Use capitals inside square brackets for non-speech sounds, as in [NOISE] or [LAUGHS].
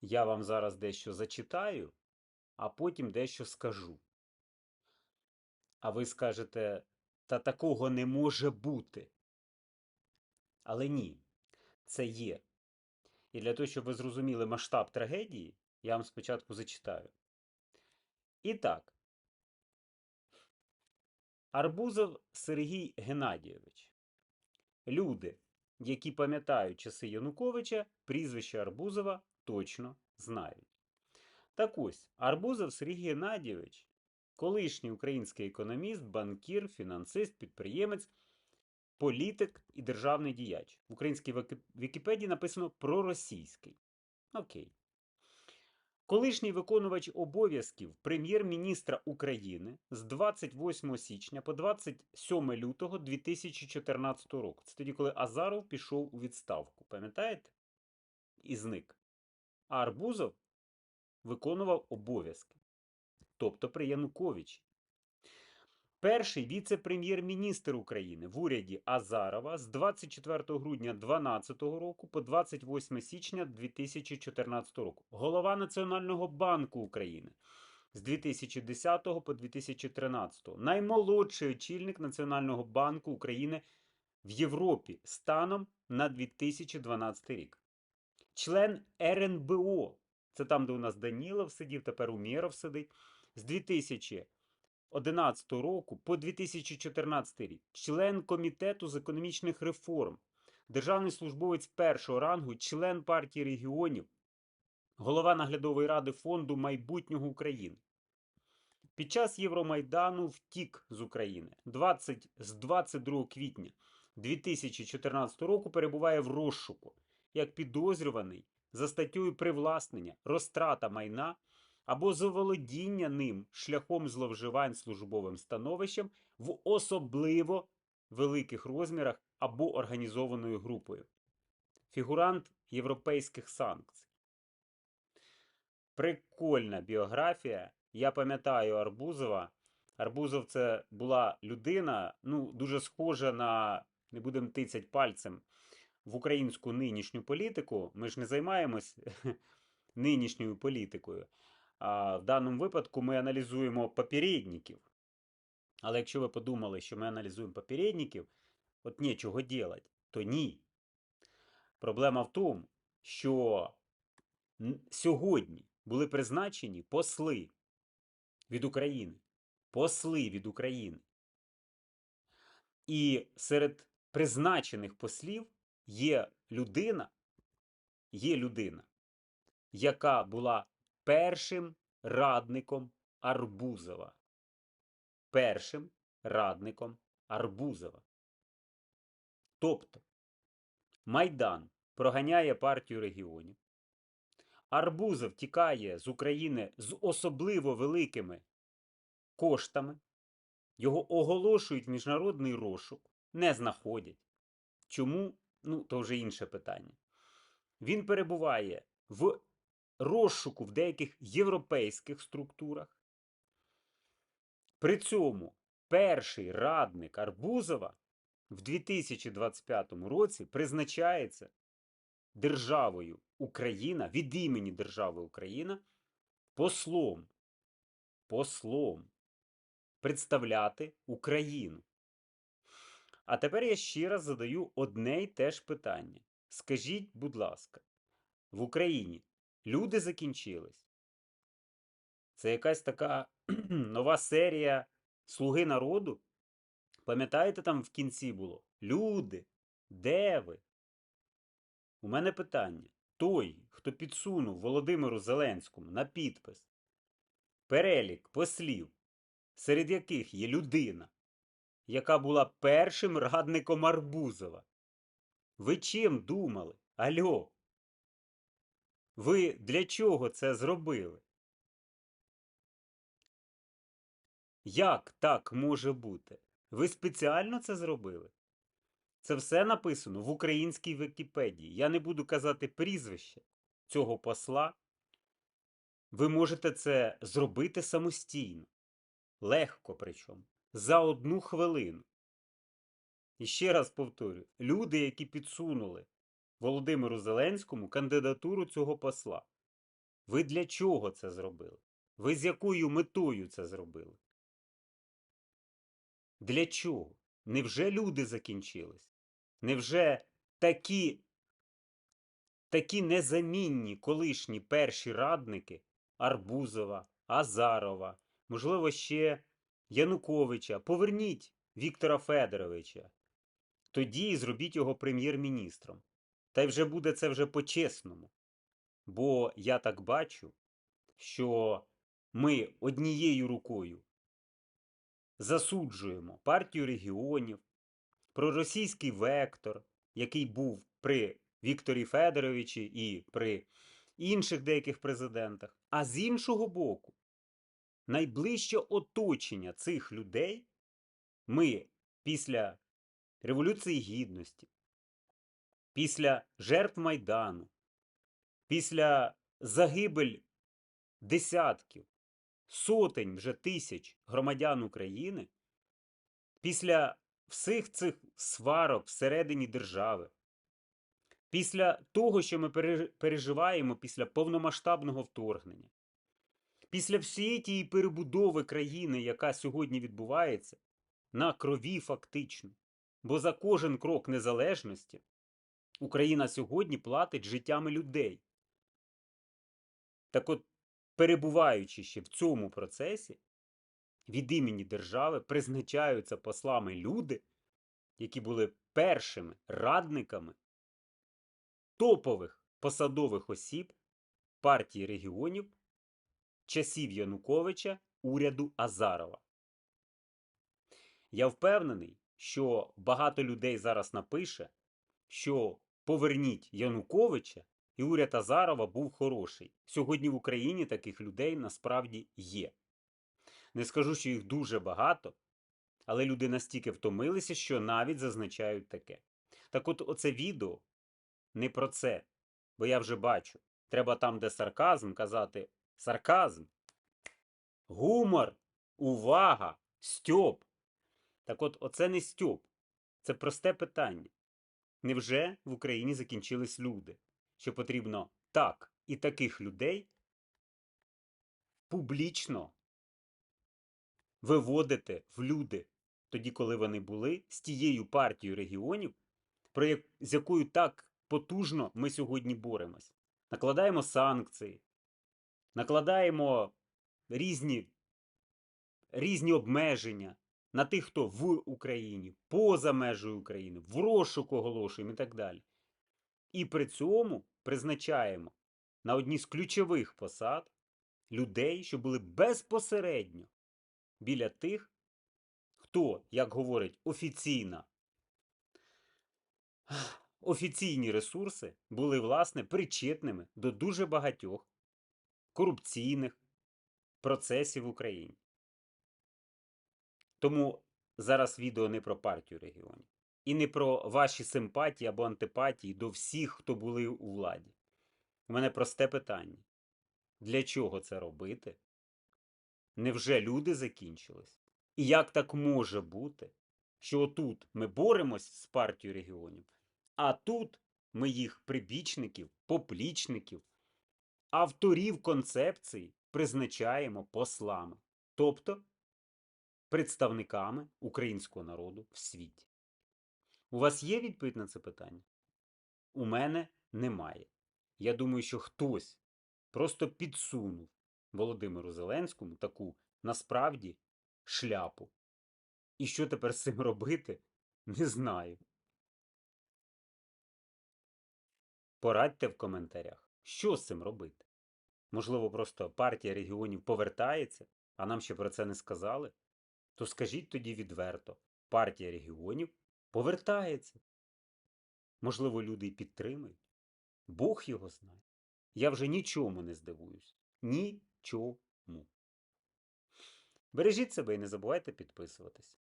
Я вам зараз дещо зачитаю, а потім дещо скажу. А ви скажете, та такого не може бути. Але ні, це є. І для того, щоб ви зрозуміли масштаб трагедії, я вам спочатку зачитаю. І так. Арбузов Сергій Геннадійович. Люди, які пам'ятають часи Януковича, прізвище Арбузова точно знають. Так ось, Арбузов Сергій Геннадійович, колишній український економіст, банкір, фінансист, підприємець, політик і державний діяч. В українській Вікіпедії написано проросійський. Окей. Колишній виконувач обов'язків прем'єр-міністра України з 28 січня по 27 лютого 2014 року. Це тоді, коли Азаров пішов у відставку. Пам'ятаєте? І зник. Арбузов виконував обов'язки. Тобто при Януковичі. Перший віце-прем'єр-міністр України в уряді Азарова з 24 грудня 2012 року по 28 січня 2014 року. Голова Національного банку України з 2010 по 2013. Наймолодший очільник Національного банку України в Європі станом на 2012 рік. Член РНБО. Це там, де у нас Данілов сидів, тепер Умєров сидить. З 2011 року по 2014 рік. Член комітету з економічних реформ. Державний службовець першого рангу, член партії регіонів, голова наглядової ради фонду майбутнього України. Під час Євромайдану втік з України 20, з 22 квітня 2014 року перебуває в розшуку як підозрюваний за статтею привласнення, розтрата майна або заволодіння ним шляхом зловживань службовим становищем в особливо великих розмірах або організованою групою. Фігурант європейських санкцій. Прикольна біографія. Я пам'ятаю Арбузова. Арбузов це була людина, ну, дуже схожа на, не будемо тицять пальцем, в українську нинішню політику. Ми ж не займаємось [LAUGHS] нинішньою політикою. А в даному випадку ми аналізуємо попередників. Але якщо ви подумали, що ми аналізуємо попередників, от нічого делать, то ні. Проблема в тому, що сьогодні були призначені посли від України. Посли від України. І серед призначених послів є людина, є людина, яка була першим радником Арбузова. Першим радником Арбузова. Тобто Майдан проганяє партію регіонів. Арбузов тікає з України з особливо великими коштами. Його оголошують в міжнародний розшук, не знаходять. Чому? Ну, то вже інше питання. Він перебуває в розшуку в деяких європейських структурах. При цьому перший радник Арбузова в 2025 році призначається державою Україна від імені держави Україна послом. Послом представляти Україну. А тепер я ще раз задаю одне й те ж питання. Скажіть, будь ласка, в Україні люди закінчились? Це якась така [CLEARS THROAT] нова серія Слуги народу? Пам'ятаєте, там в кінці було? Люди, де ви? У мене питання. Той, хто підсунув Володимиру Зеленському на підпис перелік послів, серед яких є людина, яка була першим радником Арбузова. Ви чим думали? Альо? Ви для чого це зробили? Як так може бути? Ви спеціально це зробили? Це все написано в українській Вікіпедії. Я не буду казати прізвище цього посла. Ви можете це зробити самостійно. Легко причому. За одну хвилину. І ще раз повторю: люди, які підсунули Володимиру Зеленському кандидатуру цього посла, Ви для чого це зробили? Ви з якою метою це зробили? Для чого? Невже люди закінчились? Невже такі, такі незамінні колишні перші радники Арбузова, Азарова, можливо, ще Януковича, поверніть Віктора Федоровича, тоді і зробіть його прем'єр-міністром. Та й вже буде це вже по-чесному. Бо я так бачу, що ми однією рукою засуджуємо партію регіонів, проросійський вектор, який був при Вікторі Федоровичі і при інших деяких президентах. А з іншого боку, найближче оточення цих людей ми після Революції Гідності, після жертв Майдану, після загибель десятків, сотень вже тисяч громадян України, після всіх цих сварок всередині держави, після того, що ми переживаємо після повномасштабного вторгнення, після всієї тієї перебудови країни, яка сьогодні відбувається, на крові фактично. Бо за кожен крок незалежності Україна сьогодні платить життями людей. Так от, перебуваючи ще в цьому процесі, від імені держави призначаються послами люди, які були першими радниками топових посадових осіб партії регіонів часів Януковича уряду Азарова. Я впевнений, що багато людей зараз напише, що поверніть Януковича, і уряд Азарова був хороший. Сьогодні в Україні таких людей насправді є. Не скажу, що їх дуже багато, але люди настільки втомилися, що навіть зазначають таке. Так от, оце відео не про це, бо я вже бачу. Треба там, де сарказм, казати сарказм, гумор, увага, стьоп. Так от, оце не стьоп. Це просте питання. Невже в Україні закінчились люди? Що потрібно так і таких людей публічно виводити в люди, тоді, коли вони були з тією партією регіонів, про як, з якою так потужно ми сьогодні боремось. Накладаємо санкції, накладаємо різні, різні обмеження на тих, хто в Україні, поза межею України, в розшук оголошуємо і так далі. І при цьому призначаємо на одні з ключових посад людей, що були безпосередньо біля тих, хто, як говорить офіційна, офіційні ресурси були, власне, причетними до дуже багатьох корупційних процесів в Україні. Тому зараз відео не про партію регіонів і не про ваші симпатії або антипатії до всіх, хто були у владі. У мене просте питання: для чого це робити? Невже люди закінчились? І як так може бути, що отут ми боремось з партією регіонів, а тут ми їх прибічників, поплічників, авторів концепції призначаємо послами, тобто представниками українського народу в світі. У вас є відповідь на це питання? У мене немає. Я думаю, що хтось просто підсунув Володимиру Зеленському таку насправді шляпу. І що тепер з цим робити, не знаю. Порадьте в коментарях, що з цим робити. Можливо, просто партія регіонів повертається, а нам ще про це не сказали. То скажіть тоді відверто, партія регіонів повертається. Можливо, люди й підтримують. Бог його знає. Я вже нічому не здивуюсь. Нічому. Бережіть себе і не забувайте підписуватись.